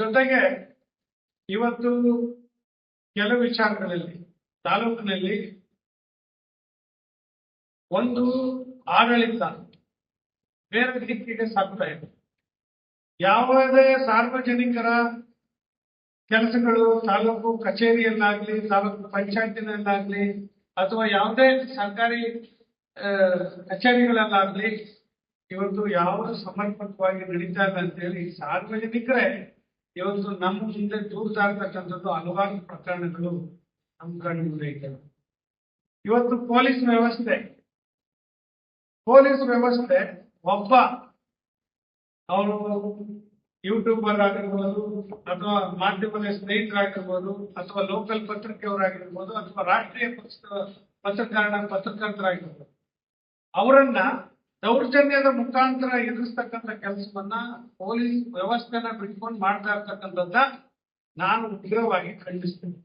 ಜೊತೆಗೆ ಇವತ್ತು ಕೆಲವು ವಿಚಾರಗಳಲ್ಲಿ, ತಾಲೂಕಿನಲ್ಲಿ ಒಂದು ಆಡಳಿತ ಬೇರೆ ದಿಕ್ಕಿಗೆ ಸಾಗ್ತಾ ಇದೆ. ಯಾವುದೇ ಸಾರ್ವಜನಿಕರ ಕೆಲಸಗಳು ತಾಲೂಕು ಕಚೇರಿಯಲ್ಲಾಗ್ಲಿ, ತಾಲೂಕು ಪಂಚಾಯತಿನಲ್ಲಾಗ್ಲಿ, ಅಥವಾ ಯಾವುದೇ ಸರ್ಕಾರಿ ಕಚೇರಿಗಳಲ್ಲಾಗ್ಲಿ, ಇವತ್ತು ಯಾವುದು ಸಮರ್ಪಕವಾಗಿ ನಡೀತಾ ಇಲ್ಲ ಅಂತೇಳಿ ಸಾರ್ವಜನಿಕರೇ ಇವತ್ತು ನಮ್ಮ ಮುಂದೆ ದೂರ್ತಾ ಇರ್ತಕ್ಕಂಥದ್ದು ಹಲವಾರು ಪ್ರಕರಣಗಳು ನಮ್ಮ ಕಣ್ಣು ಮುಂದೆ ಇವತ್ತು ಪೊಲೀಸ್ ವ್ಯವಸ್ಥೆ ಪೊಲೀಸ್ ವ್ಯವಸ್ಥೆ ಒಬ್ಬ ಅವರು ಯೂಟ್ಯೂಬರ್ ಆಗಿರ್ಬೋದು ಅಥವಾ ಮಾಧ್ಯಮದ ಸ್ನೇಹಿತರಾಗಿರ್ಬೋದು ಅಥವಾ ಲೋಕಲ್ ಪತ್ರಿಕೆಯವರಾಗಿರ್ಬೋದು ಅಥವಾ ರಾಷ್ಟ್ರೀಯ ಪಕ್ಷ- ಪತ್ರಕರ್ತ ಪತ್ರಕರ್ತರಾಗಿರ್ಬೋದು, ಅವರನ್ನ ದೌರ್ಜನ್ಯದ ಮುಖಾಂತರ ಎದುರಿಸ್ತಕ್ಕಂಥ ಕೆಲಸವನ್ನ ಪೊಲೀಸ್ ವ್ಯವಸ್ಥೆನ ಬಿಟ್ಕೊಂಡು ಮಾಡ್ತಾ ಇರ್ತಕ್ಕಂಥದ್ದ ನಾನು ಉಗ್ರವಾಗಿ ಖಂಡಿಸ್ತೇನೆ.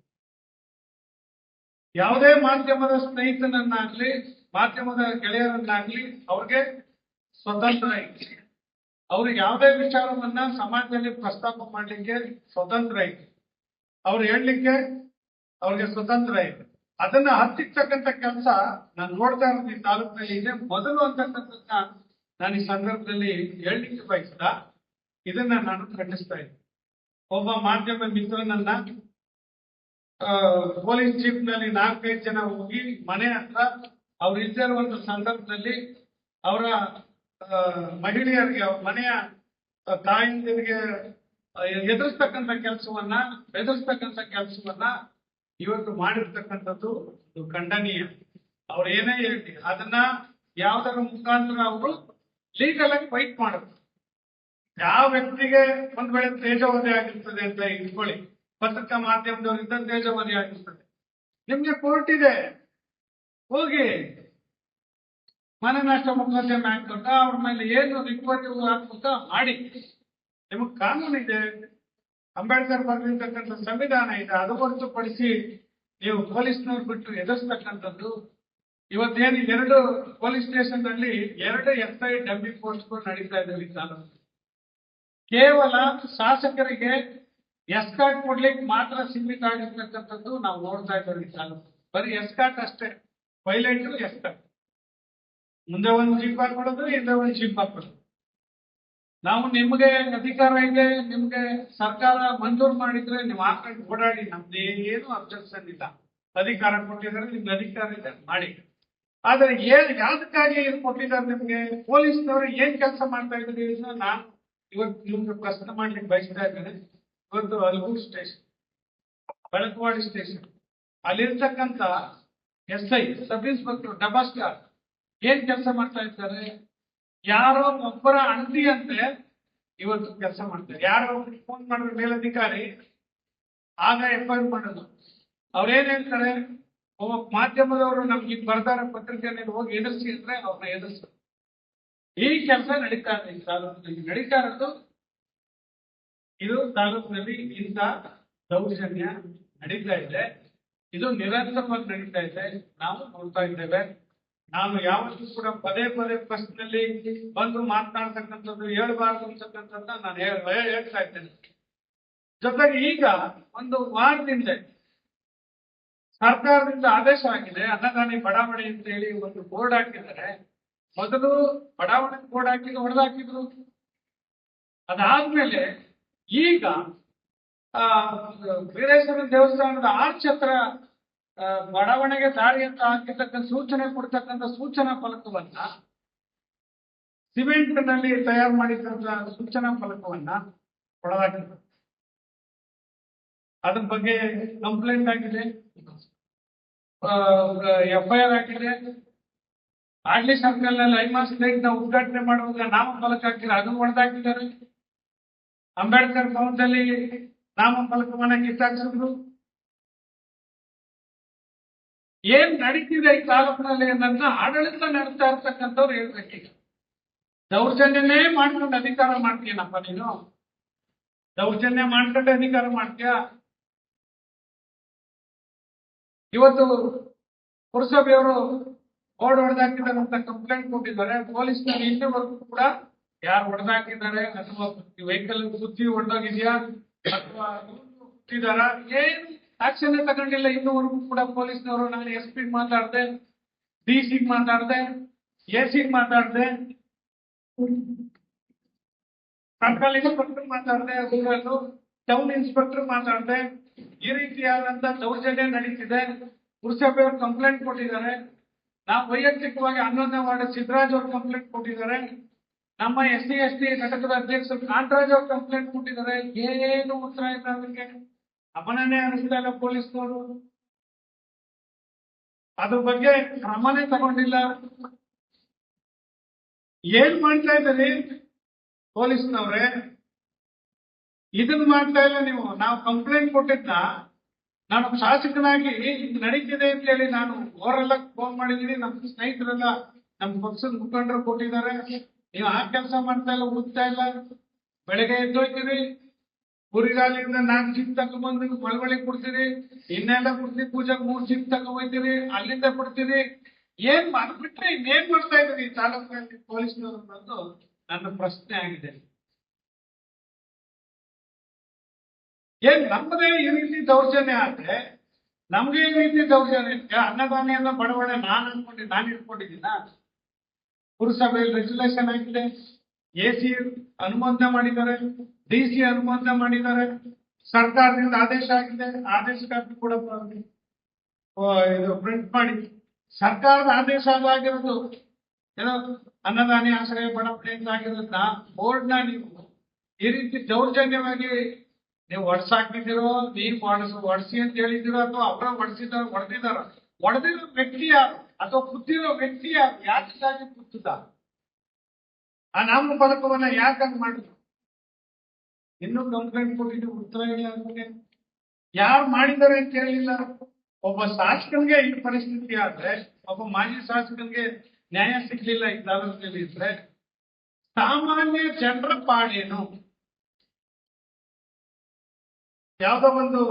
ಯಾವುದೇ ಮಾಧ್ಯಮದ ಸ್ನೇಹಿತನನ್ನಾಗ್ಲಿ, ಮಾಧ್ಯಮದ ಗೆಳೆಯರನ್ನಾಗ್ಲಿ ಅವ್ರಿಗೆ ಸ್ವತಂತ್ರ ಐತಿ. ಅವ್ರಿಗೆ ಯಾವುದೇ ವಿಚಾರವನ್ನ ಸಮಾಜದಲ್ಲಿ ಪ್ರಸ್ತಾಪ ಮಾಡ್ಲಿಕ್ಕೆ ಸ್ವತಂತ್ರ ಐತಿ. ಅವ್ರು ಹೇಳಲಿಕ್ಕೆ ಅವ್ರಿಗೆ ಸ್ವತಂತ್ರ ಇದೆ ಅದನ್ನ ಹತ್ತಿರ್ತಕ್ಕಂಥ ಕೆಲಸ ನಾನು ನೋಡ್ತಾ ಇರೋದು ಈ ತಾಲೂಕಿನಲ್ಲಿ ಇದೆ. ಮೊದಲು ಅಂತಕ್ಕಂಥದ್ದನ್ನ ನಾನು ಈ ಸಂದರ್ಭದಲ್ಲಿ ಹೇಳಲಿಕ್ಕೆ ಬಯಸಿದ. ಇದನ್ನ ನಾನು ಖಂಡಿಸ್ತಾ ಇದ್ದೆ ಒಬ್ಬ ಮಾಧ್ಯಮ ಮಿತ್ರನನ್ನ ಪೊಲೀಸ್ ಜೀಪ್ನಲ್ಲಿ ನಾಲ್ಕೈದು ಜನ ಹೋಗಿ ಮನೆ ಹತ್ರ ಅವ್ರು ಇಲ್ದೇ ಇರುವಂತ ಸಂದರ್ಭದಲ್ಲಿ ಅವರ ಮಹಿಳೆಯರಿಗೆ ಮನೆಯ ತಾಯಂದಿರಿಗೆ ಎದುರಿಸ್ತಕ್ಕಂಥ ಕೆಲಸವನ್ನ, ಬೆದರಿಸ್ತಕ್ಕಂಥ ಕೆಲಸವನ್ನ ಇವತ್ತು ಮಾಡಿರ್ತಕ್ಕಂಥದ್ದು ಖಂಡನೀಯ. ಅವ್ರು ಏನೇ ಹೇಳಿ ಅದನ್ನ ಯಾವ್ದರ ಮುಖಾಂತರ ಅವರು ಲೀಗಲ್ ಆಗಿ ಫೈಟ್ ಮಾಡುತ್ತೆ ಯಾವ ವ್ಯಕ್ತಿಗೆ ಒಂದ್ ವೇಳೆ ತೇಜವಧಿ ಆಗಿರ್ತದೆ ಅಂತ ಇಟ್ಕೊಳ್ಳಿ. ಪತ್ರಿಕಾ ಮಾಧ್ಯಮದವರಿಂದ ತೇಜವಧಿ ಆಗಿರ್ತದೆ. ನಿಮ್ಗೆ ಕೋರ್ಟ್ ಇದೆ. ಹೋಗಿ. ಮನೆ ನಷ್ಟ ಮೊಕದ್ದಮೆ ಅಂತ ಅವ್ರ ಮೇಲೆ ಏನು ರಿಕ್ವರಿ ಹಾಕ್ಬೇಕ ಮಾಡಿ. ನಿಮಗ್ ಕಾನೂನು ಇದೆ. ಅಂಬೇಡ್ಕರ್ ಬರೆದಿರ್ತಕ್ಕಂಥ ಸಂವಿಧಾನ ಇದೆ, ಅದು ಹೊರತುಪಡಿಸಿ ನೀವು ಪೊಲೀಸ್ನವ್ರು ಬಿಟ್ಟು ಎದುರಿಸ್ತಕ್ಕಂಥದ್ದು, ಇವತ್ತೇನು ಎರಡು ಪೊಲೀಸ್ ಸ್ಟೇಷನ್ನಲ್ಲಿ ಎರಡು ಎಫ್ಐ ಐ ಡಬ್ಬಿ ಪೋಸ್ಟ್ಗಳು ನಡೀತಾ ಇದ್ದಾವೆ ಈ ಕೇವಲ ಶಾಸಕರಿಗೆ ಕಾರ್ಡ್ ಕೊಡ್ಲಿಕ್ಕೆ ಮಾತ್ರ ಸೀಮಿತ ಆಗಿರ್ತಕ್ಕಂಥದ್ದು ನಾವು ನೋಡ್ತಾ ಇದ್ದೇವೆ ಈ ಬರೀ ಎಸ್ಕಾಟ್ ಅಷ್ಟೇ, ಪೈಲಟ್ ಎಸ್ಕಾಟ್. ಮುಂದೆ ಒಂದು ಜೀಪ್ ಹಾಕೊಡೋದು ಹಿಂದೆ ಒಂದು ಜೀಪ್ ಹಾಕೋದು ನಾವು ನಿಮ್ಗೆ ಅಧಿಕಾರ ಇದೆ, ನಿಮ್ಗೆ ಸರ್ಕಾರ ಮಂಜೂರು ಮಾಡಿದ್ರೆ ನೀವು ಹಾಕೊಂಡು ಓಡಾಡಿ, ನಮ್ದು ಏನು ಅಬ್ಜೆಕ್ಷನ್ ಇಲ್ಲ. ಅಧಿಕಾರ ಕೊಟ್ಟಿದ್ದಾರೆ ನಿಮ್ಗೆ ಅಧಿಕಾರ ಇದೆ, ಮಾಡಿ. ಆದ್ರೆ ಏನ್ ಯಾವ್ದಕ್ಕಾಗಿ ಏನ್ ಕೊಟ್ಟಿದ್ದಾರೆ ನಿಮ್ಗೆ? ಪೊಲೀಸ್ನವರು ಏನ್ ಕೆಲಸ ಮಾಡ್ತಾ ಇದ್ರಿ ನಾನು ಇವತ್ತು ನಿಮ್ಗೆ ಪ್ರಶ್ನೆ ಮಾಡ್ಲಿಕ್ಕೆ ಬಯಸ್ತಾ ಇದ್ದೇನೆ. ಇವತ್ತು ಅಲ್ಗೂರ್ ಸ್ಟೇಷನ್, ಬೆಳಕವಾಡಿ ಸ್ಟೇಷನ್ ಅಲ್ಲಿರ್ತಕ್ಕಂತ ಎಸ್ ಐ ಸಬ್ ಇನ್ಸ್ಪೆಕ್ಟರ್ ಡಬಾಸ್ಕರ್, ಏನ್ ಕೆಲಸ ಮಾಡ್ತಾ ಇದ್ದಾರೆ? ಯಾರೋ ಒಬ್ಬರ ಅಂಗಡಿ ಅಂತೆ ಇವತ್ತು ಕೆಲಸ ಮಾಡ್ತಾರೆ. ಯಾರೋ ಫೋನ್ ಮಾಡಿದ್ರೆ, ಮೇಲಧಿಕಾರಿ, ಆಗ ಎಫ್ ಐ ಆರ್ ಮಾಡೋದು ಅವ್ರೇನ್ ಹೇಳ್ತಾರೆ? ಒಬ್ಬ ಮಾಧ್ಯಮದವರು ನಮ್ಗೆ ಬರ್ದಾರ ಪತ್ರಿಕೆಯಲ್ಲಿ ಹೋಗಿ ಎದುರಿಸಿ ಅಂದ್ರೆ ಅವ್ರನ್ನ ಎದುರಿಸ್ತಾರೆ ಈ ಕೆಲಸ ನಡೀತಾ ಇದೆ ಈ ತಾಲೂಕಿನಲ್ಲಿ. ನಡೀತಾ ಇರೋದು ಇದು ತಾಲೂಕಿನಲ್ಲಿ ಇಂಥ ದೌರ್ಜನ್ಯ ನಡೀತಾ ಇದೆ. ಇದು ನಿರಂತರವಾಗಿ ನಡೀತಾ ಇದೆ. ನಾವು ನೋಡ್ತಾ ಇದ್ದೇವೆ. ನಾನು ಯಾವತ್ತೂ ಕೂಡ ಪದೇ ಪದೇ ಪ್ರಶ್ನೆಯಲ್ಲಿ ಬಂದು ಮಾತನಾಡ್ತಕ್ಕಂಥದ್ದು, ಹೇಳ್ಬಾರ್ದು ಅಂತಕ್ಕಂಥದ್ದು ನಾನು ಹೇಳ್- ಹೇಳ್- ಹೇಳ್ತಾ ಇದ್ದೇನೆ. ಜೊತೆಗೆ ಈಗ ಒಂದು ವಾರದಿಂದ ಸರ್ಕಾರದಿಂದ ಆದೇಶ ಆಗಿದೆ, ಅನ್ನದಾನಿ ಬಡಾವಣೆ ಅಂತ ಹೇಳಿ ಒಂದು ಬೋರ್ಡ್ ಹಾಕಿದ್ದಾರೆ. ಮೊದಲು ಬಡಾವಣೆ ಬೋರ್ಡ್ ಹಾಕಿದ್ದು ಹೊಡೆದಾಕಿದ್ರು ಅದಾದ್ಮೇಲೆ ಈಗ, ಆ ವೀರೇಶ್ವರ ದೇವಸ್ಥಾನದ ಆರ್ಚ್ ಬಡಾವಣೆಗೆ ದಾರಿ ಅಂತ ಹಾಕಿರ್ತಕ್ಕಂಥ ಸೂಚನೆ ಕೊಡ್ತಕ್ಕಂಥ ಸೂಚನಾ ಫಲಕವನ್ನ ಸಿಮೆಂಟ್ನಲ್ಲಿ ತಯಾರು ಮಾಡಿರ್ತಕ್ಕಂಥ ಸೂಚನಾ ಫಲಕವನ್ನ ಒಳಗಾಕಿದ್ರು ಅದ್ರ ಬಗ್ಗೆ ಕಂಪ್ಲೇಂಟ್ ಆಗಿದೆ. ಎಫ್ ಐ ಆರ್ ಆಗಿದೆ. ಆಡ್ಲಿ ಸರ್ಕಲ್ನಲ್ಲಿ ಐಮಾಸ್ ಲೈಟ್ನ ಉದ್ಘಾಟನೆ ಮಾಡುವಾಗ ನಾಮ ಫಲಕ ಹಾಕಿದ್ರೆ ಅದು ಒಡೆದಾಕಿದ್ದಾರೆ ಅಂಬೇಡ್ಕರ್ ಭವನದಲ್ಲಿ ನಾಮ ಫಲಕವನ್ನ ಕಿತ್ತಾಕ್ಸಿದ್ರು ಏನ್ ನಡೀತಿದೆ ಈ ತಾಲೂಕಿನಲ್ಲಿ ಅನ್ನೋದನ್ನ ಆಡಳಿತ ನಡೆಸ್ತಾ ಇರ್ತಕ್ಕಂಥವ್ರು ಹೇಳ್ಬೇಕೀಗ ದೌರ್ಜನ್ಯನೇ ಮಾಡ್ಕೊಂಡು ಅಧಿಕಾರ ಮಾಡ್ತೀಯನಪ್ಪ ನೀನು? ದೌರ್ಜನ್ಯ ಮಾಡ್ಕೊಂಡು ಅಧಿಕಾರ ಮಾಡ್ತೀಯ? ಇವತ್ತು ಪುರಸಭೆಯವರು ಬೋರ್ಡ್ ಹೊಡೆದಾಕಿದ್ದಾರೆ ಅಂತ ಕಂಪ್ಲೇಂಟ್ ಕೊಟ್ಟಿದ್ದಾರೆ. ಪೊಲೀಸ್ನವರು ಇಲ್ಲಿವರೆಗೂ ಕೂಡ ಯಾರು ಹೊಡೆದಾಕಿದ್ದಾರೆ ಅಥವಾ ವೆಹಿಕಲ್ ಸುತ್ತಿ ಹೊಡೆದೋಗಿದ್ಯಾ ಅಥವಾ ಏನು ಆಕ್ಷನ್ ತಗೊಂಡಿಲ್ಲ. ಇನ್ನೂವರೆಗೂ ಕೂಡ ಪೊಲೀಸ್ನವರು ನಾನು ಎಸ್ ಪಿ ಮಾತಾಡ್ದೆ ಡಿ ಸಿ ಮಾತಾಡ್ದೆ ಎ ಸಿ ಮಾತಾಡ್ದೆ. ಸರ್ಕಲ್ ಇನ್ಸ್ಪೆಕ್ಟರ್ ಮಾತಾಡ್ದೆ ಟೌನ್ ಇನ್ಸ್ಪೆಕ್ಟರ್ ಮಾತಾಡ್ದೆ. ಈ ರೀತಿಯಾದಂತ ದೌರ್ಜನ್ಯ ನಡೀತಿದೆ. ಪುರಸಭೆಯವರು ಕಂಪ್ಲೇಂಟ್ ಕೊಟ್ಟಿದ್ದಾರೆ. ನಾವು ವೈಯಕ್ತಿಕವಾಗಿ ಹನ್ನೊಂದನೇ ವಾರ್ಡ್ ಸಿದ್ದರಾಜ್ ಅವರು ಕಂಪ್ಲೇಂಟ್ ಕೊಟ್ಟಿದ್ದಾರೆ. ನಮ್ಮ ಎಸ್ ಸಿ ಎಸ್ ಟಿ ಘಟಕದ ಅಧ್ಯಕ್ಷರು ಕಾಂತರಾಜ್ ಅವರು ಕಂಪ್ಲೇಂಟ್ ಕೊಟ್ಟಿದ್ದಾರೆ. ಏನು ಉತ್ತರ ಇಲ್ಲ ಅದಕ್ಕೆ. ಅಪನನೇ ಅನಿಸಿದಾಗ ಪೊಲೀಸ್ ಪೊಲೀಸ್ನವರು? ಅದ್ರ ಬಗ್ಗೆ ಕ್ರಮನೇ ತಗೊಂಡಿಲ್ಲ. ಏನ್ ಮಾಡ್ತಾ ಇದ್ದೀರಿ ಪೊಲೀಸ್ನವ್ರೆ? ಇದನ್ನ ಮಾಡ್ತಾ ಇಲ್ಲ ನೀವು. ನಾವು ಕಂಪ್ಲೇಂಟ್ ಕೊಟ್ಟಿದ್ನ. ನಾನು ಶಾಸಕನಾಗಿ ನಡೀತಿದೆ ಅಂತ ಹೇಳಿ ನಾನು ಅವರೆಲ್ಲ ಫೋನ್ ಮಾಡಿದೀನಿ. ನಮ್ಮ ಸ್ನೇಹಿತರೆಲ್ಲ ನಮ್ಮ ಪಕ್ಷದ ಮುಖಂಡರು ಕೊಟ್ಟಿದ್ದಾರೆ. ನೀವು ಆ ಕೆಲಸ ಮಾಡ್ತಾ ಇಲ್ಲ ಹುಡುಕ್ತಾ ಇಲ್ಲ. ಬೆಳಗ್ಗೆ ಎದ್ದೋಯ್ತೀರಿ. ಕುರಿಗಾಲಿಂದ ನಾಲ್ಕು ಜಿಪ್ ತಗೊಂಡ್ಬಂದು ಬಳವಳಿ ಕೊಡ್ತೀರಿ, ಇನ್ನೆಲ್ಲ ಕೊಡ್ತೀರಿ ಪೂಜೆಗೆ ಮೂರ್ ಸಿಕ್ ತಗೊಂಡ್ಬೈತೀರಿ, ಅಲ್ಲಿಂದ ಕೊಡ್ತೀರಿ. ಏನ್ ಮಾಡ್ಬಿಟ್ರೆ ಇನ್ನೇನ್ ಮಾಡ್ತಾ ಇದ್ದೀರಿ? ಈ ತಾಲೂಕಿನಲ್ಲಿ ಪೊಲೀಸ್ನವರು ಬಂದು ನನ್ನ ಪ್ರಶ್ನೆ ಆಗಿದೆ. ಏನ್ ನಮ್ಮದೇ ಈ ರೀತಿ ದೌರ್ಜನ್ಯ ಆದ್ರೆ, ನಮ್ಗೆ ಈ ರೀತಿ ದೌರ್ಜನ್ಯ ಅನ್ನದಾನಿಯನ್ನ ಬಡವಣೆ ನಾನ್ ಅನ್ಕೊಂಡಿ, ನಾನ್ ಇಟ್ಕೊಂಡಿದ್ದೀನ? ಪುರಸಭೆಯಲ್ಲಿ ರೆಗ್ಯುಲೇಷನ್ ಆಗಿದೆ, ಎ ಸಿ ಅನುಮೋದನೆ ಮಾಡಿದ್ದಾರೆ. ಡಿ ಸಿ ಅನುಮೋದನೆ ಮಾಡಿದ್ದಾರೆ. ಸರ್ಕಾರದಿಂದ ಆದೇಶ ಆಗಿದೆ. ಆದೇಶ ಕೂಡ ಇದು ಪ್ರಿಂಟ್ ಮಾಡಿ. ಸರ್ಕಾರದ ಆದೇಶ ಆಗಿರೋದು, ಏನೋ ಅನ್ನದಾನಿ ಆಶ್ರಯ ಬಡವಣೆ ಅಂತ ಆಗಿರೋದ್ನ ಬೋರ್ಡ್ನ ನೀವು ಈ ರೀತಿ ದೌರ್ಜನ್ಯವಾಗಿ ನೀವು ಒಡ್ಸಾಕಿದಿರೋ ನೀವು ಒಡಸ್ ಹೊಡ್ಸಿ ಅಂತ ಹೇಳಿದಿರೋ ಅಥವಾ ಅವರ ಒಡ್ಸಿದಾರ ಹೊಡೆದಿದಾರ ಹೊಡೆದಿರೋ ವ್ಯಕ್ತಿ ಅಥವಾ ಕುದ್ದಿರೋ ವ್ಯಕ್ತಿ ಯಾರು? ಯಾಕಿಗಾಗಿ ಕುತ್ತಿದ ಆ ನಾಮಪದಕವನ್ನ ಯಾಕಂಗ್ ಮಾಡಿದ್ರು? ಇನ್ನೂ ಕಂಪ್ಲೇಂಟ್ ಕೊಟ್ಟಿದ್ದು ಉತ್ತರ ಇಲ್ಲ ಅಂದ್ರೆ ಯಾರು ಮಾಡಿದ್ದಾರೆ ಅಂತ ಹೇಳಿಲ್ಲ. ಒಬ್ಬ ಶಾಸಕನಿಗೆ ಈ ಪರಿಸ್ಥಿತಿ ಆದ್ರೆ, ಒಬ್ಬ ಮಾಜಿ ಶಾಸಕನಿಗೆ ನ್ಯಾಯ ಸಿಗ್ಲಿಲ್ಲ ಈ ತಾಲೂಕಿನಲ್ಲಿ ಇದ್ರೆ, ಸಾಮಾನ್ಯ ಜನರ ಪಾಡೇನು? ಯಾವ್ದೋ ಒಂದು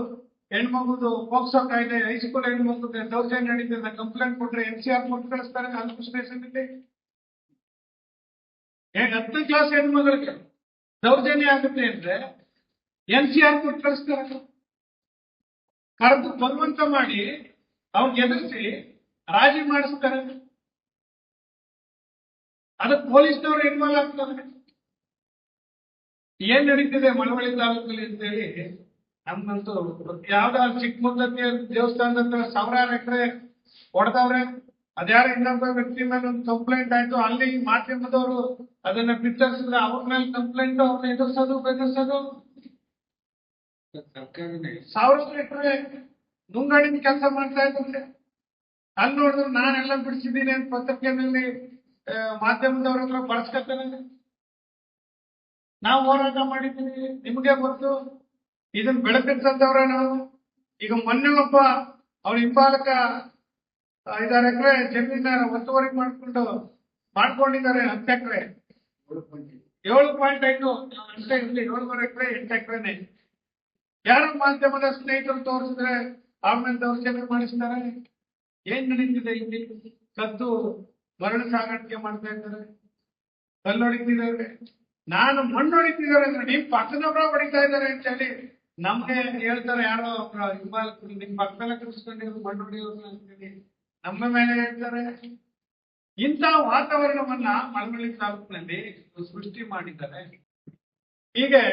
ಹೆಣ್ಮಗುದು ಪೋಕ್ಸೋ ಕಾಯ್ದೆ, ಹೈಸ್ಕೂಲ್ ಹೆಣ್ಮಗುದು ದೌರ್ಜನ್ಯ ನಡೀತಿದೆ, ಕಂಪ್ಲೇಂಟ್ ಕೊಟ್ರೆ ಎನ್ ಸಿ ಆರ್ ಕೊಟ್ಟು ಕಳಿಸ್ತಾರೆ ತಾಲೂಕು ಸ್ಟೇಷನ್ ಹತ್ತು ಕ್ಲಾಸ್ ಹೆಣ್ಮಗಳಿಗೆ ದೌರ್ಜನ್ಯ ಆಗುತ್ತೆ ಅಂದ್ರೆ ಎನ್ ಸಿ ಆರ್ ಕೊಟ್ಟು ಕರೆದು ಬಲವಂತ ಮಾಡಿ ಅವ್ರು ಎದುರಿಸಿ ರಾಜಿ ಮಾಡಿಸ್ತಾರೆ ಅದಕ್ಕೆ ಪೊಲೀಸ್ನವ್ರು ಇನ್ವಾಲ್ವ್ ಆಗ್ತಾರೆ. ಏನ್ ನಡೀತಿದೆ ಮಳವಳ್ಳಿ ತಾಲೂಕಲ್ಲಿ ಅಂತೇಳಿ ನಮ್ಗಂತೂ ಯಾವ್ದಾದ್ರು ಚಿಕ್ಕ ದೇವಸ್ಥಾನದ ಸಾವಿರಾರು ಎಕರೆ ಹೊಡೆದವ್ರೆ. ಅದ್ಯಾರ ಇನ್ನೊಬ್ಬ ವ್ಯಕ್ತಿ ಮೇಲೆ ಒಂದು ಕಂಪ್ಲೇಂಟ್ ಆಯ್ತು, ಅಲ್ಲಿ ಮಾಧ್ಯಮದವರು ಅದನ್ನ ಬಿತ್ತರಿಸಿದ್ರೆ ಅವ್ರ ಮೇಲೆ ಕಂಪ್ಲೇಂಟ್ ಅವ್ರನ್ನ ಎದುರಿಸೋದು, ಬೆದರ್ಸೋದು? ಸಾವಿರಾರು ಎಕರೆ ನುಂಗಡಿನ ಕೆಲಸ ಮಾಡ್ತಾ ಇದ್ದಾರೆ ಅಲ್ಲಿ ನೋಡಿದ್ರು ನಾನೆಲ್ಲ ಬಿಡಿಸಿದ್ದೀನಿ ಅಂತ ಪತ್ರಿಕೆನಲ್ಲಿ ಮಾಧ್ಯಮದವ್ರ ಹತ್ರ ಬಳಸ್ಕೊತಾನೆ ನಾವು ಹೋರಾಟ ಮಾಡಿದ್ದೀನಿ ನಿಮಗೆ ಗೊತ್ತು. ಇದನ್ನ ಬೆಳಕಿರ್ತಂದವ್ರ ನಾವು. ಈಗ ಮೊನ್ನೆ ಒಬ್ಬ ಅವ್ರ ಹಿಂಬಾಲಕ ಐದಾರು ಎಕರೆ ಜಮೀನ ಒತ್ತುವರಿ ಮಾಡಿಕೊಂಡು ಮಾಡ್ಕೊಂಡಿದ್ದಾರೆ ಹತ್ತು ಎಕರೆ. ಏಳು ಪಾಯಿಂಟ್ ಐದು ಅಷ್ಟೇ ಇರ್ಲಿ, ಏಳುವರೆ ಎಕರೆ, ಎಂಟು ಎಕರೆನೆ. ಯಾರೋ ಮಾಧ್ಯಮದ ಸ್ನೇಹಿತರು ತೋರಿಸಿದ್ರೆ ಆಮೇಲೆ ದೌರ್ಜನ್ಯ ಮಾಡಿಸ್ತಾರೆ? ಏನ್ ನಡೀತಿದೆ ಇಲ್ಲಿ? ಕದ್ದು ಮರಳು ಸಾಗಾಣಿಕೆ ಮಾಡ್ತಾ ಇದ್ದಾರೆ. ಕಲ್ಲು ಹೊಡಿತಿದ್ದಾರೆ ನಾನು ಮಣ್ಣು ಹೊಡಿತಿದ್ದಾರೆ ಅಂದ್ರೆ ನಿಮ್ ಪಕ್ಕದವ್ರ ಹೊಡಿತಾ ಇದ್ದಾರೆ ಅಂತ ಹೇಳಿ ನಮ್ಗೆ ಹೇಳ್ತಾರೆ ಯಾರೋ ಹಿಂಬಾಲಕರು ನಿಮ್ ಪಕ್ಕದಲ್ಲ ಕೂರಿಸ್ಕೊಂಡಿರೋದು ಮಣ್ಣು ಹೊಡಿಯೋರು ಅಂತೇಳಿ ನಮ್ಮ ಮೇಲೆ ಹೇಳ್ತಾರೆ. ಇಂಥ ವಾತಾವರಣವನ್ನ ಮಳವಳ್ಳಿ ತಾಲೂಕಿನಲ್ಲಿ ಸೃಷ್ಟಿ ಮಾಡಿದ್ದಾರೆ. ಹೀಗೆ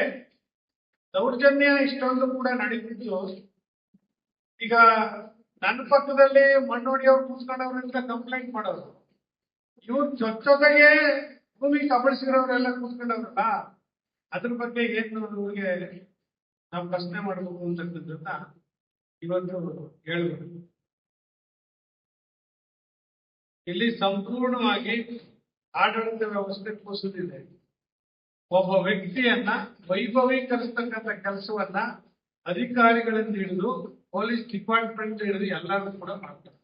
ದೌರ್ಜನ್ಯ ಇಷ್ಟೊಂದು ಕೂಡ ನಡೀತಿತ್ತು ಈಗ ನನ್ನ ಪಕ್ಕದಲ್ಲಿ ಮಣ್ಣೋಡಿಯವ್ರು ಕೂತ್ಕೊಂಡವ್ರ ಕಂಪ್ಲೇಂಟ್ ಮಾಡೋರು ಇವ್ರು ಜೊತೆಗೆ ಭೂಮಿ ಕಬಳಿಸಿರೋರೆಲ್ಲ ಕೂತ್ಕೊಂಡವ್ರಲ್ಲ, ಅದ್ರ ಬಗ್ಗೆ ಏನು ಇವ್ರಿಗೆ ನಾವು ಪ್ರಶ್ನೆ ಮಾಡಬೇಕು ಅಂತಕ್ಕಂಥದ್ದನ್ನ ಇವತ್ತು ಹೇಳ್ಬೇಕು ಇಲ್ಲಿ ಸಂಪೂರ್ಣವಾಗಿ ಆಡಳಿತ ವ್ಯವಸ್ಥೆ ಕುಸಿದಿದೆ ಒಬ್ಬ ವ್ಯಕ್ತಿಯನ್ನ ವೈಭವೀಕರಿಸ್ತಕ್ಕಂಥ ಕೆಲಸವನ್ನ ಅಧಿಕಾರಿಗಳಿಂದ ಹಿಡಿದು ಪೊಲೀಸ್ ಡಿಪಾರ್ಟ್ಮೆಂಟ್ ಹಿಡಿದು ಎಲ್ಲರೂ ಕೂಡ ಮಾಡ್ತಾರೆ.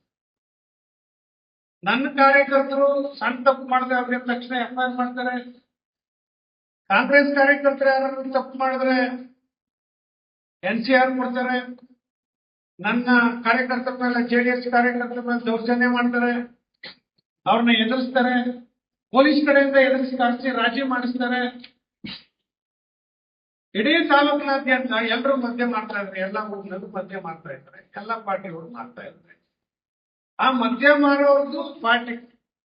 ನನ್ನ ಕಾರ್ಯಕರ್ತರು ಸಣ್ಣ ತಪ್ಪು ಮಾಡಿದ್ರೆ ಅವ್ರಿಗೆ ತಕ್ಷಣ ಎಫ್ ಐ ಮಾಡ್ತಾರೆ? ಕಾಂಗ್ರೆಸ್ ಕಾರ್ಯಕರ್ತರು ಯಾರು ತಪ್ಪು ಮಾಡಿದ್ರೆ ಎನ್ ಸಿ ಆರ್ ಕೊಡ್ತಾರೆ? ನನ್ನ ಕಾರ್ಯಕರ್ತರ ಮೇಲೆ ಜೆಡಿಎಸ್ ಕಾರ್ಯಕರ್ತರ ಮೇಲೆ ದೌರ್ಜನ್ಯ ಮಾಡ್ತಾರೆ? ಅವ್ರನ್ನ ಎದುರಿಸ್ತಾರೆ, ಪೊಲೀಸ್ ಕಡೆಯಿಂದ ಎದುರಿಸಿ ಅರ್ಜಿ ರಾಜಿ ಮಾಡಿಸ್ತಾರೆ. ಇಡೀ ತಾಲೂಕಿನಾದ್ಯಂತ ಎಲ್ಲರೂ ಮದ್ಯ ಮಾಡ್ತಾ ಇದ್ರೆ ಎಲ್ಲ ಊರಿನಲ್ಲೂ ಮದ್ಯ ಮಾಡ್ತಾ ಇದ್ದಾರೆ, ಎಲ್ಲ ಪಾರ್ಟಿಗಳು ಮಾಡ್ತಾ ಇದ್ದಾರೆ. ಆ ಮದ್ಯ ಮಾರೋರ್ದು ಪಾರ್ಟಿ,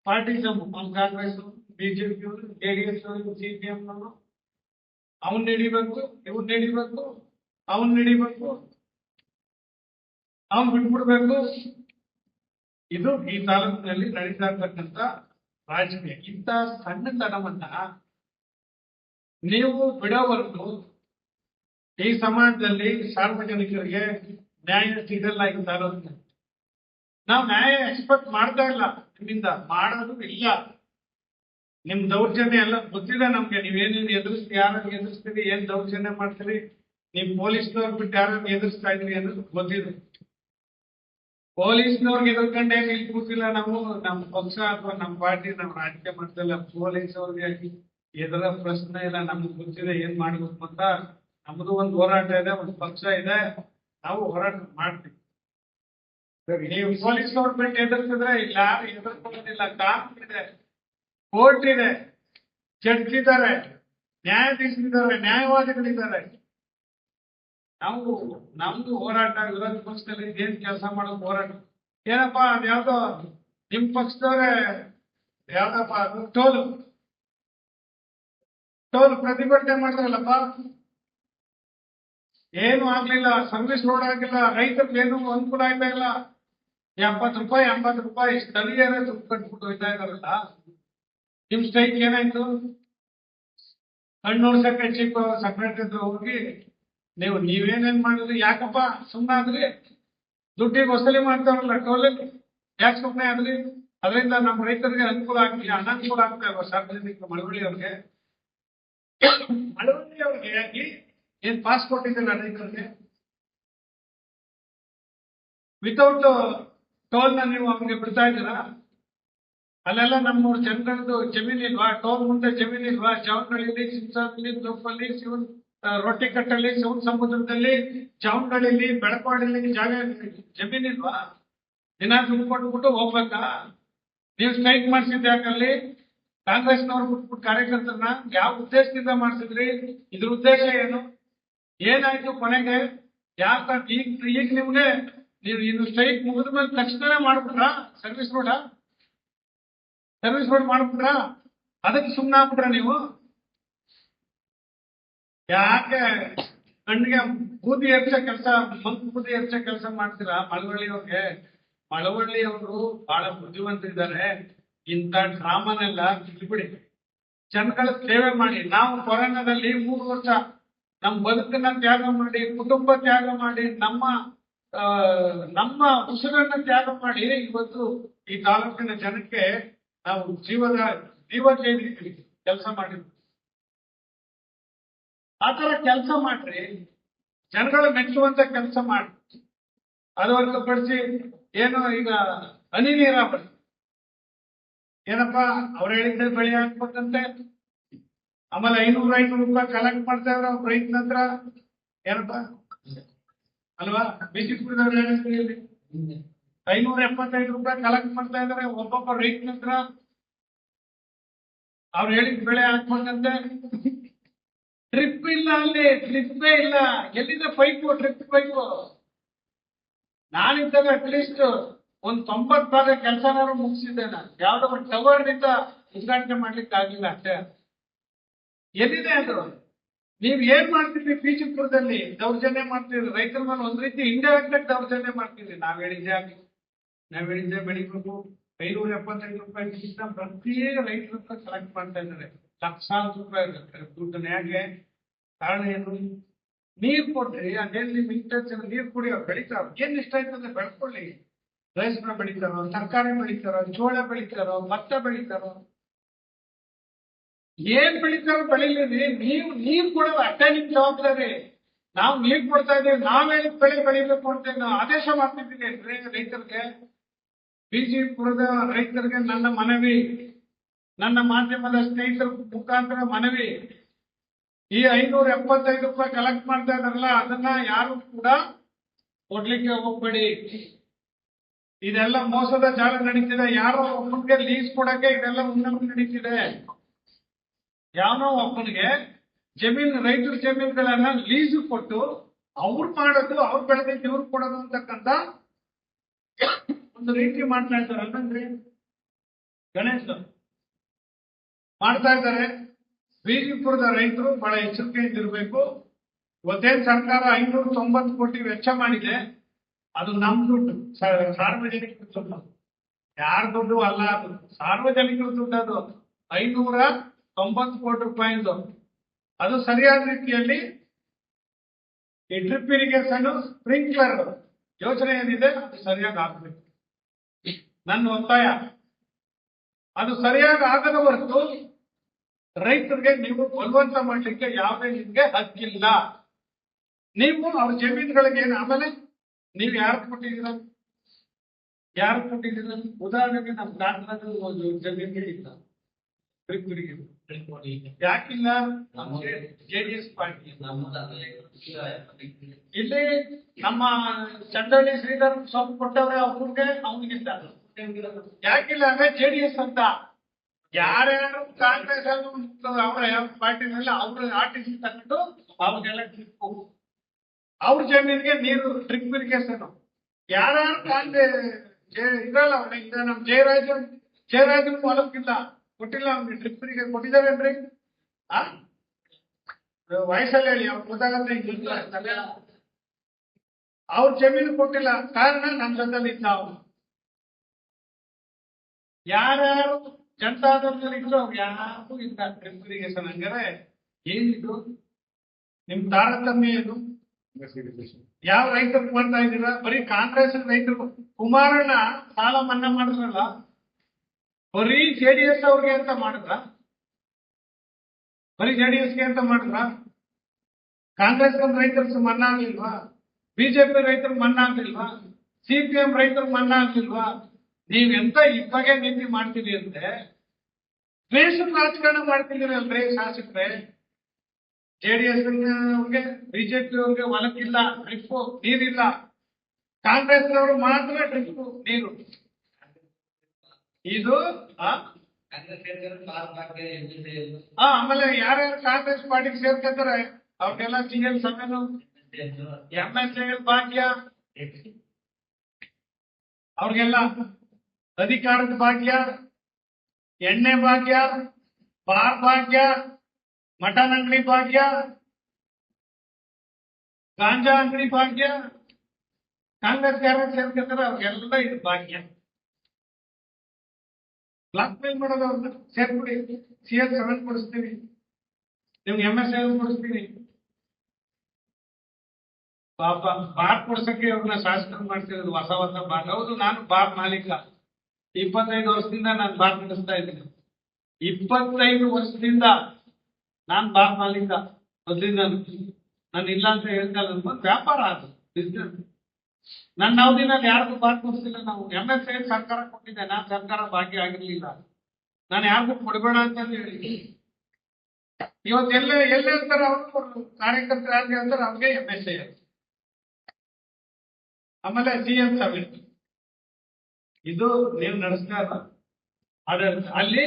ಪಾರ್ಟಿಸಮ್ ಕಾಂಗ್ರೆಸ್ ಬಿಜೆಪಿ ಜೆಡಿಎಸ್ ಸಿಪಿಎಂ ಅವನ್ ನಡಿಬೇಕು, ಇವನ್ ನಡಿಬೇಕು, ಅವನ್ ನಡಿಬೇಕು. ಅವನ್ ಬಿಟ್ಬಿಡ್ಬೇಕು. ಇದು ಈ ತಾಲೂಕಿನಲ್ಲಿ ನಡೀತಾ ಇರ್ತಕ್ಕಂಥ ರಾಜಕೀಯ. ಇಂಥ ಸಣ್ಣತನವನ್ನ ನೀವು ಬಿಡೋವರೆಗೂ ಈ ಸಮಾಜದಲ್ಲಿ ಸಾರ್ವಜನಿಕರಿಗೆ ನ್ಯಾಯ ಸಿಗಲ್ಲ ಈ ತಾಲೂಕಿನಲ್ಲಿ ನಾವು ನ್ಯಾಯ ಎಕ್ಸ್ಪೆಕ್ಟ್ ಮಾಡ್ತಾ ಇಲ್ಲ. ನಿಮ್ಮಿಂದ ಮಾಡೋದು ಇಲ್ಲ. ನಿಮ್ ದೌರ್ಜನ್ಯ ಎಲ್ಲ ಗೊತ್ತಿದೆ ನಮ್ಗೆ. ನೀವೇನೇನು ಎದುರಿಸ್ತೀವಿ ಯಾರನ್ನು ಎದುರಿಸ್ತೀರಿ, ಏನ್ ದೌರ್ಜನ್ಯ ಮಾಡ್ತೀರಿ, ನೀವು ಪೊಲೀಸ್ನವ್ರು ಬಿಟ್ಟು ಯಾರನ್ನು ಎದುರಿಸ್ತಾ ಇದ್ರಿ ಅನ್ನೋದು ಗೊತ್ತಿದೆ. ಪೊಲೀಸ್ನವ್ರಿಗೆ ಎದುರ್ಕೊಂಡೇ ಇಲ್ಲಿ ಕೂತಿಲ್ಲ ನಾವು ನಮ್ಮ ಪಕ್ಷ ಅಥವಾ ನಮ್ಮ ಪಾರ್ಟಿ ನಮ್ಮ ರಾಜಕೀಯ ಮಾಡ್ತಿಲ್ಲ ಪೊಲೀಸ್ ಅವ್ರಿಗೆ ಎದುರ ಪ್ರಶ್ನೆ ಇಲ್ಲ ನಮ್ಗೆ ಗೊತ್ತಿದೆ ಏನ್ ಮಾಡ್ಬೇಕು ಅಂತ ನಮ್ದು ಒಂದು ಹೋರಾಟ ಇದೆ ಒಂದು ಪಕ್ಷ ಇದೆ ನಾವು ಹೋರಾಟ ಮಾಡ್ತೀವಿ. ನೀವು ಪೊಲೀಸ್ ಬಿಟ್ಟು ಎದುರ್ಸಿದ್ರೆ ಇಲ್ಲಿ ಯಾರು ಎದುರ್ಕೊಳ್ಳೋದಿಲ್ಲ ಕಾನೂನು ಇದೆ ಕೋರ್ಟ್ ಇದೆ ಜಡ್ಜ್ ಇದ್ದಾರೆ ನ್ಯಾಯಾಧೀಶರಿದ್ದಾರೆ ನ್ಯಾಯವಾದಿಗಳಿದ್ದಾರೆ. ನಾವು ನಮ್ದು ಹೋರಾಟ ವಿರೋಧ ಪಕ್ಷದಲ್ಲಿ ಏನ್ ಕೆಲಸ ಮಾಡೋದು ಹೋರಾಟ. ಏನಪ್ಪಾ ಅದ್ಯಾವ್ದೋ ನಿಮ್ ಪಕ್ಷದವ್ರೆ ಯಾವ್ದಪ್ಪ, ಅದು ಟೋಲು. ಟೋಲ್ ಪ್ರತಿಭಟನೆ ಮಾಡಿದ್ರಲ್ಲಪ್ಪ ಏನು ಆಗ್ಲಿಲ್ಲ, ಸರ್ವಿಸ್ ರೋಡ್ ಆಗಿಲ್ಲ ರೈತರಿಗೆ ಏನು ಅನುಕೂಲ ಆಯ್ತಾ ಇಲ್ಲ. ಎಪ್ಪತ್ತು ರೂಪಾಯಿ, ಎಂಬತ್ತು ರೂಪಾಯಿ ಸ್ಥಳೀಯರೇ ದುಡ್ಡು ಕಟ್ಬಿಟ್ಟು ಹೋಯ್ತಾ ಇದಾರಲ್ಲ ನಿಮ್ ಸ್ಟ್ರೈಕ್ ಏನಾಯ್ತು? ಕಣ್ಣೋಡ್ಸಕ್ಕೆ ಚೀಫ್ ಸೆಕ್ರೆಟರಿ ಹೋಗಿ ನೀವು ನೀವೇನೇನ್ ಮಾಡಿದ್ರಿ, ಯಾಕಪ್ಪ ಸುಮ್ಮನಾದ್ರಿ ದುಡ್ಡಿಗೆ ವಸೂಲಿ ಮಾಡ್ತಾರಲ್ಲ ಟೋಲಲ್ಲಿ ಯಾಕೆ ಸುಮ್ಮನೆ ಆದ್ರಿ? ಅದರಿಂದ ನಮ್ಮ ರೈತರಿಗೆ ಅನುಕೂಲ ಆಗ್ತೀವಿ ಅನಾನುಕೂಲ ಆಗ್ತಾ ಇಲ್ವಾ ಸಾರ್ವಜನಿಕ ಮಳವಳ್ಳಿ ಅವ್ರಿಗೆ. ಮಳವಳ್ಳಿ ಅವ್ರಿಗೆ ಯಾಕೆ ಏನ್ ಪಾಸ್ ಕೊಟ್ಟಿದ್ದಿಲ್ಲ ರೈತರಿಗೆ? ವಿತೌಟ್ ಟೋಲ್ನ ನೀವು ಅವ್ರಿಗೆ ಬಿಡ್ತಾ ಇದ್ದೀರಾ? ಅಲ್ಲೆಲ್ಲ ನಮ್ಮೂರು ಜನಗಳದ್ದು ಜಮೀನಿಲ್ವಾ? ಟೋಲ್ ಮುಂದೆ ಜಮೀನಿಲ್ವಾ? ಚವನಹಳ್ಳಿ ಸಿಂಸಾದಲ್ಲಿ ತೋಪಲ್ಲಿ ಶಿವನ್ ರೊಟ್ಟಿ ಕಟ್ಟಲ್ಲಿ ಸೌನ್ ಸಮುದ್ರದಲ್ಲಿ ಜಾವನಹಳ್ಳಿಲಿ ಬೆಳಪಾಡಲ್ಲಿ ಜಾಗ ಜಮೀನ್ ಇಲ್ವಾ? ದಿನ ದುಡ್ಡು ಕೊಟ್ಬಿಟ್ಟು ಹೋಗ್ಬೇಕಾ? ನೀವು ಸ್ಟ್ರೈಕ್ ಮಾಡಿಸಿದ್ದೆ ಯಾಕಲ್ಲಿ? ಕಾಂಗ್ರೆಸ್ನವ್ರು ಬಿಟ್ಬಿಟ್ಟು ಕಾರ್ಯಕರ್ತರನ್ನ ಯಾವ ಉದ್ದೇಶದಿಂದ ಮಾಡ್ಸಿದ್ರಿ? ಇದ್ರ ಉದ್ದೇಶ ಏನು? ಏನಾಯ್ತು ಕೊನೆಗೆ? ಯಾಕ ಈಗ ಈಗ ನಿಮ್ಗೆ ನೀವು ಇದು ಸ್ಟ್ರೈಕ್ ಮುಗಿದ ಮೇಲೆ ತಕ್ಷಣವೇ ಮಾಡ್ಬಿಟ್ರಾ? Service road? ಸರ್ವಿಸ್ ರೋಡ್ ಮಾಡ್ಬಿಟ್ರಾ? ಅದಕ್ಕೆ ಸುಮ್ಮನೆ ಆಗ್ಬಿಟ್ರ ನೀವು? ಯಾಕೆ ಕಣ್ಣಿಗೆ ಬೂದಿ ಎರ್ಚೋ ಕೆಲಸ, ಸ್ವಲ್ಪ ಬೂದಿ ಎರ್ಚೋ ಕೆಲಸ ಮಾಡ್ತೀರಾ? ಮಳವಳ್ಳಿ ಅವ್ರಿಗೆ ಮಳವಳ್ಳಿ ಅವರು ಬಹಳ ಬುದ್ಧಿವಂತರಿದ್ದಾರೆ ಇಂಥ ಡ್ರಾಮನೆಲ್ಲ ಬಿಟ್ಬಿಡಿ. ಜನಗಳ ಸೇವೆ ಮಾಡಿ. ನಾವು ಕೊರೋನಾದಲ್ಲಿ ಮೂರು ವರ್ಷ ನಮ್ಮ ಬದುಕನ್ನ ತ್ಯಾಗ ಮಾಡಿ, ಕುಟುಂಬ ತ್ಯಾಗ ಮಾಡಿ, ನಮ್ಮ ನಮ್ಮ ಉಸಿರನ್ನ ತ್ಯಾಗ ಮಾಡಿ ಇವತ್ತು ಈ ತಾಲೂಕಿನ ಜನಕ್ಕೆ ನಾವು ಜೀವದ ಜೀವ ಕೆಲಸ ಮಾಡಿದ್ವಿ. ಆ ತರ ಕೆಲಸ ಮಾಡ್ರಿ. ಜನಗಳು ಮೆಚ್ಚುವಂತ ಕೆಲಸ ಮಾಡ್ರಿ. ಅದು ಹೊರತುಪಡಿಸಿ ಏನು ಈಗ ಹನಿ ನೀರಾವರಿ. ಏನಪ್ಪಾ, ಅವ್ರು ಹೇಳಿದ್ರೆ ಬೆಳೆ ಹಾಕ್ಬೇಕಂತೆ ಆಮೇಲೆ ಐನೂರ, ಐನೂರು ರೂಪಾಯಿ ಕಲೆಕ್ಟ್ ಮಾಡ್ತಾ ಇದ್ರೆ ಅವ್ರ ರೈತನ ಹತ್ರ ಏನಪ್ಪಾ? ಅಲ್ವಾ? ಬಿಜೆಪಿದವ್ರು ಹೇಳಿದ್ರಿ ಐನೂರ ಎಪ್ಪತ್ತೈದು ರೂಪಾಯಿ ಕಲೆಕ್ಟ್ ಮಾಡ್ತಾ ಇದಾರೆ ಒಬ್ಬೊಬ್ಬ ರೈತನ ಹತ್ರ ಅವ್ರು ಹೇಳಿದ್ ಬೆಳೆ ಹಾಕ್ಬೇಕಂತೆ ಟ್ರಿಪ್ ಇಲ್ಲ ಅಲ್ಲಿ ಟ್ರಿಪ್ಪೇ ಇಲ್ಲ. ಎಲ್ಲಿದೆ ಪೈಪು ಟ್ರಿಪ್ ಪೈಪು ನಾನಿದ್ದಾಗ ಅಟ್ಲೀಸ್ಟ್ ಒಂದ್ ತೊಂಬತ್ ಭಾಗ ಕೆಲಸನಾದ್ರು ಮುಗಿಸಿದ್ದೆ ನಾನು. ಯಾವ್ದೋ ಒಂದು ಟವರ್ನಿಂದ ಉದ್ಘಾಟನೆ ಮಾಡ್ಲಿಕ್ಕೆ ಆಗಿಲ್ಲ ಅಷ್ಟೇ. ಎಲ್ಲಿದೆ ಅದು? ನೀವ್ ಏನ್ ಮಾಡ್ತಿದ್ರಿ ಬೀಜಪುರದಲ್ಲಿ ದೌರ್ಜನ್ಯ ಮಾಡ್ತಿದ್ರಿ? ರೈತರ ಮೇಲೆ ಒಂದ್ ರೀತಿ ಇಂಡೈರೆಕ್ಟ್ ಆಗಿ ದೌರ್ಜನ್ಯ ಮಾಡ್ತಿದ್ರಿ. ನಾವ್ ಹೇಳಿದ್ದೆ ಆಗಿ ನಾವ್ ಹೇಳಿದ್ದೆ ಬೆಳಿಬೇಕು ಐನೂರ ಎಪ್ಪತ್ತೈದು ರೂಪಾಯಿ ಪ್ರತಿ ರೈತರ ಕಲೆಕ್ಟ್ ಮಾಡ್ತಾ ಇದ್ದಾರೆ. ಲಕ್ಷಾಂತರ ರೂಪಾಯಿ ದುಡ್ಡನ್ನ ಯಾಕೆ ಕಾರಣ ಏನು ನೀರು ಕೊಟ್ರಿ ಅದೇನ್ ನಿಮ್ ಇಂಟೆನ್ಷನ್ ನೀರು ಕುಡಿಯೋ ಬೆಳಿತಾರ? ಏನು ಇಷ್ಟ ಆಯ್ತದೆ ಬೆಳ್ಕೊಳ್ಳಿ. ರೈಸ್ನ ಬೆಳಿತಾರೋ, ತರಕಾರಿ ಬೆಳಿತಾರೋ, ಜೋಳ ಬೆಳಿತಾರೋ, ಭತ್ತ ಬೆಳಿತಾರೋ? ಏನ್ ಬೆಳಿತಾರೋ ಬೆಳಿಲಿ, ನೀವು ನೀರು ಕೊಡೋ ಅಷ್ಟೇ ನಿಮ್ ಜವಾಬ್ದಾರಿ. ನಾವು ನೀರ್ ಕೊಡ್ತಾ ಇದೀವಿ ನಾವೇನು ಬೆಳೆ ಬೆಳಿಬೇಕು ಅಂತ ಆದೇಶ ಮಾಡ್ತಿದ್ದೀನಿ ರೈತರಿಗೆ. ಬಿಜಿಪುರದ ರೈತರಿಗೆ ನನ್ನ ಮನವಿ. ನನ್ನ ಮಾಧ್ಯಮದ ಸ್ನೇಹಿತರ ಮುಖಾಂತರ ಮನವಿ. ಈ ಐನೂರ ಎಪ್ಪತ್ತೈದು ರೂಪಾಯಿ ಕಲೆಕ್ಟ್ ಮಾಡ್ತಾ ಇದಾರಲ್ಲ ಅದನ್ನ ಯಾರು ಕೂಡ ಕೊಡ್ಲಿಕ್ಕೆ ಹೋಗ್ಬೇಡಿ. ಇದೆಲ್ಲ ಮೋಸದ ಜಾಲ ನಡೀತಿದೆ. ಯಾರೋ ಒಬ್ಬನಿಗೆ ಲೀಸ್ ಕೊಡಕ್ಕೆ ಇದೆಲ್ಲ ಉನ್ನತ ನಡೀತಿದೆ. ಯಾವನೋ ಒಬ್ಬನಿಗೆ ಜಮೀನು, ರೈತರ ಜಮೀನುಗಳನ್ನ ಲೀಸ್ ಕೊಟ್ಟು ಅವ್ರು ಮಾಡೋದು, ಅವ್ರು ಬೆಳೆದಿದ್ದು ಇವ್ರು ಕೊಡೋದು ಅಂತಕ್ಕಂತ ಒಂದು ರೀತಿ ಮಾಡ್ತಾ ಇದ್ದಾರೆ ಅಲ್ಲಂದ್ರೆ ಗಣೇಶ್ ಮಾಡ್ತಾ ಇದ್ದಾರೆ. ಬೀಜಪುರದ ರೈತರು ಬಹಳ ಎಚ್ಚರಿಕೆಯಿಂದ ಇರಬೇಕು. ಒಂದೇ ಸರ್ಕಾರ ಐನೂರ ತೊಂಬತ್ತು ಕೋಟಿ ವೆಚ್ಚ ಮಾಡಿದೆ, ಅದು ನಮ್ ದುಡ್ಡು. ಸಾರ್ವಜನಿಕರ ದುಡ್ಡು. ಯಾರ ದುಡ್ಡು? ಅಲ್ಲ, ಅದು ಸಾರ್ವಜನಿಕರ ದುಡ್ಡು ಅದು. ಐನೂರ ತೊಂಬತ್ತು ಕೋಟಿ ರೂಪಾಯಿದು. ಅದು ಸರಿಯಾದ ರೀತಿಯಲ್ಲಿ ಈ ಡ್ರಿಪ್ ಇರಿಗೇಷನ್ ಸ್ಪ್ರಿಂಕ್ಲರ್ ಯೋಜನೆ ಏನಿದೆ, ಅದು ಸರಿಯಾಗಿ ಆಗಬೇಕು. ನನ್ನ ಒತ್ತಾಯ. ಅದು ಸರಿಯಾಗಿ ಆಗದ ಹೊರತು ರೈತರಿಗೆ ನೀವು ಬಲವಂತ ಮಾಡಲಿಕ್ಕೆ ಯಾವುದೇ ನಿಮ್ಗೆ ಹಕ್ಕಿಲ್ಲ. ನೀವು ಅವ್ರ ಜಮೀನುಗಳಿಗೆ ಆಮೇಲೆ ನೀವು ಯಾರು ಕೊಟ್ಟಿದ್ದೀರ? ಯಾರು ಕೊಟ್ಟಿದ್ದೀರ? ಉದಾಹರಣೆಗೆ ನಮ್ಮ ದಾಖಲಾದ ಒಂದು ಜಮೀನಿಗೆ ಇಲ್ಲ. ಯಾಕಿಲ್ಲ? ಜೆಡಿಎಸ್ ಪಾರ್ಟಿ ಇಲ್ಲಿ. ನಮ್ಮ ಚಂದಳ್ಳಿ ಶ್ರೀಧರ್ ಸ್ವಲ್ಪ ಕೊಟ್ಟವ್ರೆ ಅವ್ರಿಗೆ ಅವನಿಗಿಲ್ಲ ಯಾಕಿಲ್ಲ ಅಂದ್ರೆ ಜೆಡಿಎಸ್ ಅಂತ. ಯಾರ್ಯಾರು ಕಾಂಗ್ರೆಸ್ ಅವರ ಪಾರ್ಟಿನಲ್ಲಿ ಅವ್ರ ಆರ್ಟಿಸಿ ತಗೊಂಡು ಅವ್ರಿಗೆಲ್ಲ ಟ್ರಿಪ್ ಅವ್ರ ಜಮೀನಿಗೆ ನೀರು ಡ್ರಿಪ್ ಇರಿಗೇಷನ್ ಯಾರ್ಯಾರು ಕಾಂಗ್ರೆಸ್ ಇರಲ್ಲ ಅವ್ರ, ಈಗ ನಮ್ ಜಯರಾಜ್ ಜಯರಾಜ್ ಹೊಲಕ್ಕಿಲ್ಲ. ಕೊಟ್ಟಿಲ್ಲ ಅವ್ನಿಗೆ ಟ್ರಿಪ್ ಇರಿಗೇಷನ್ ಕೊಟ್ಟಿದ್ದಾರೆ ಆ? ವಯಸ್ಸಲ್ಲಿ ಹೇಳಿ, ಅವ್ರು ಗೊತ್ತಾಗತ್ತೆ ಅವ್ರ ಜಮೀನು ಕೊಟ್ಟಿಲ್ಲ. ಕಾರಣ ನಮ್ ಜೊತೆಲಿ ಇದ್ದ ಅವ್ರು. ಯಾರ್ಯಾರು ಇದ್ರು ಅವ್ರು ಯಾರು ಇಲ್ಲ ಡ್ರಿಪ್ ಇರಿಗೇಷನ್ ಹಂಗಾರೆ ಏನಿದು? ನಿಮ್ ತಾರತಮ್ಯ ಏನು ಯಾವ ರೈತರು ಮಾಡ್ತಾ ಇದ್ದೀರಾ? ಬರೀ ಕಾಂಗ್ರೆಸ್ ರೈತರು. ಕುಮಾರಣ್ಣ ಸಾಲ ಮನ್ನಾ ಮಾಡಿದ್ರಲ್ಲ, ಬರೀ ಜೆಡಿಎಸ್ ಅವ್ರಿಗೆ ಅಂತ ಮಾಡಿದ್ರ? ಬರೀ ಜೆಡಿಎಸ್ಗೆ ಅಂತ ಮಾಡಿದ್ರ? ಕಾಂಗ್ರೆಸ್ ರೈತರು ಮನ್ನಾ ಆಗ್ಲಿಲ್ವಾ? ಬಿಜೆಪಿ ರೈತರು ಮನ್ನಾ ಆಗ್ಲಿಲ್ವಾ? ಸಿಪಿಎಂ ರೈತರು ಮನ್ನಾ ಆಗ್ಲಿಲ್ವಾ? ನೀವ್ ಎಂತ ಇಬ್ಬಗೆ ನಿಂದಿ ಮಾಡ್ತೀವಿ ಅಂದ್ರೆ ದ್ವೇಷದ ರಾಜಕಾರಣ ಮಾಡ್ತಿದ್ದೀರಲ್ರಿ ಶಾಸಕರೇ. ಎಸ್ ಅವ್ರಿಗೆ ಬಿಜೆಪಿ ಅವ್ರಿಗೆ ಒಲಕ್ಕಿಲ್ಲ ಡ್ರಿಪ್ ನೀರಿಲ್ಲ. ಕಾಂಗ್ರೆಸ್ನವರು ಮಾತ್ರ ಡ್ರಿಪ್ ನೀರು. ಇದು ಆ, ಆಮೇಲೆ ಯಾರ್ಯಾರು ಕಾಂಗ್ರೆಸ್ ಪಾರ್ಟಿಗೆ ಸೇರ್ಕೊತಾರೆ? ಅವ್ರಿಗೆಲ್ಲ ಸಿ ಎಲ್ ಸಮೇನು ಎಂ ಎಲ್ ಭಾಗ್ಯ ಅವ್ರಿಗೆಲ್ಲ ಅಧಿಕಾರದ ಭಾಗ್ಯ, ಎಣ್ಣೆ ಭಾಗ್ಯ, ಬಾರ್ ಭಾಗ್ಯ, ಮಟನ್ ಅಂಗಡಿ ಭಾಗ್ಯ, ಗಾಂಜಾ ಅಂಗಡಿ ಭಾಗ್ಯ, ಕಾಂಗ್ರೆಸ್ ಯಾರು ಸೇರ್ಕೊತಾರೆ ಅವ್ರಿಗೆಲ್ಲ ಇದು ಭಾಗ್ಯ. ಬ್ಲಾಕ್ ಮೇಲ್ ಮಾಡೋದು ಅವ್ರನ್ನ ಸೇರ್ಬಿಡಿ. ಸಿ ಎಸ್ ಸೆವೆನ್ ಕೊಡಿಸ್ತೀವಿ ನಿಮ್ಗೆ ಎಂ ಎಸ್ ಎಲ್ ಕೊಡಿಸ್ತೀನಿ. ಪಾಪ, ಬಾರ್ ಕೊಡ್ಸಕ್ಕೆ ಅವ್ರನ್ನ ಶಾಸಕರು ಮಾಡ್ತಿರೋದು ಹೊಸ ಹೊಸ ಬಾರ್. ಹೌದು, ನಾನು ಬಾರ್ ಮಾಲೀಕ. ಇಪ್ಪತ್ತೈದು ವರ್ಷದಿಂದ ನಾನು ಬಾರ್ ನಡೆಸ್ತಾ ಇದ್ದೀನಿ. ಇಪ್ಪತ್ತೈದು ವರ್ಷದಿಂದ ನಾನು ಮಾಲೀಕ ಮೊದಲಿಂದ ನಾನು ಇಲ್ಲ ಅಂತ ಹೇಳ್ತಾ ಇಲ್ಲ ವ್ಯಾಪಾರ ಅದು ಬಿಸ್ನೆಸ್ ನನ್ನ ಅವಧಿನಲ್ಲಿ ಯಾರಿಗೂ ಬಾರ್ ಕೊಡಿಸಿಲ್ಲ ನಾವು. ಎಂ ಎಸ್ ಐ ಸರ್ಕಾರ ಕೊಟ್ಟಿದ್ದೆ ನಾನು ಸರ್ಕಾರ ಭಾಗ್ಯ ಆಗಿರ್ಲಿಲ್ಲ. ನಾನು ಯಾರಿಗೂ ಕೊಡಬೇಡ ಅಂತ ಹೇಳಿ. ಇವತ್ತು ಎಲ್ಲ, ಎಲ್ಲಿ ಹೇಳ್ತಾರೆ ಅವರು ಕಾರ್ಯಕರ್ತರು ಯಾರು ಹೇಳ್ತಾರೆ ಅವ್ರಿಗೆ ಎಂ ಎಸ್ ಐ ಆಮೇಲೆ ಸಿ ಎಂ ಸೆವೆನ್ ಇದು ನೀವು ನಡೆಸ್ತಾ ಇಲ್ಲ ಆಡಳಿತ ಅಲ್ಲಿ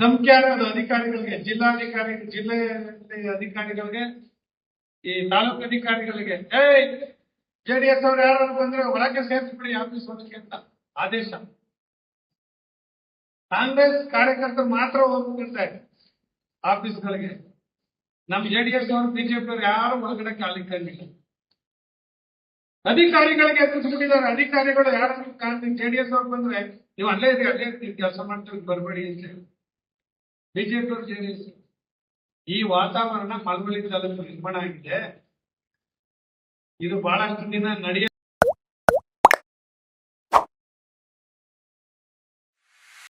ಹಾಕೋದು ಅಧಿಕಾರಿಗಳಿಗೆ, ಜಿಲ್ಲಾಧಿಕಾರಿ ಜಿಲ್ಲೆ ಅಧಿಕಾರಿಗಳಿಗೆ, ಈ ತಾಲೂಕು ಅಧಿಕಾರಿಗಳಿಗೆ, ಏಯ್, ಜೆಡಿಎಸ್ ಅವ್ರು ಯಾರು ಬಂದ್ರೆ ಒಳಗೆ ಸೇರಿಸ್ಬಿಡಿ, ಆಫೀಸ್ ಒಳಗೆ ಅಂತ ಆದೇಶ. ಕಾಂಗ್ರೆಸ್ ಕಾರ್ಯಕರ್ತರು ಮಾತ್ರ ಹೋಗ್ತಿರ್ತಾರೆ ಆಫೀಸ್ಗಳಿಗೆ. ನಮ್ ಜೆಡಿಎಸ್ ಅವರು, ಬಿಜೆಪಿ ಅವ್ರು ಯಾರು ಒಳಗಡೆ ಕಾಲಿಕ್ಕಂಗಿಲ್ಲ. ಅಧಿಕಾರಿಗಳಿಗೆ ಎತ್ತಿಸ್ಬಿಟ್ಟಿದ್ದಾರೆ ಅಧಿಕಾರಿಗಳು ಯಾರು ಜೆಡಿಎಸ್ ಅವ್ರು ಬಂದ್ರೆ ನೀವು ಅಲ್ಲೇ ಇರಿ, ಅಲ್ಲೇ ಇರ್ತೀವಿ ಕೆಲಸ ಮಾಡ್ತೀವಿ ಬರಬೇಡಿ ಅಂತ ಹೇಳಿ. ಬಿಜೆಪಿ ಅವರು ಎಸ್ ಈ ವಾತಾವರಣ ಮಳವಳ್ಳಿ ತಾಲೂಕು ನಿರ್ಮಾಣ ಆಗಿದೆ. ಇದು ಬಹಳಷ್ಟು ದಿನ ನಡೆಯ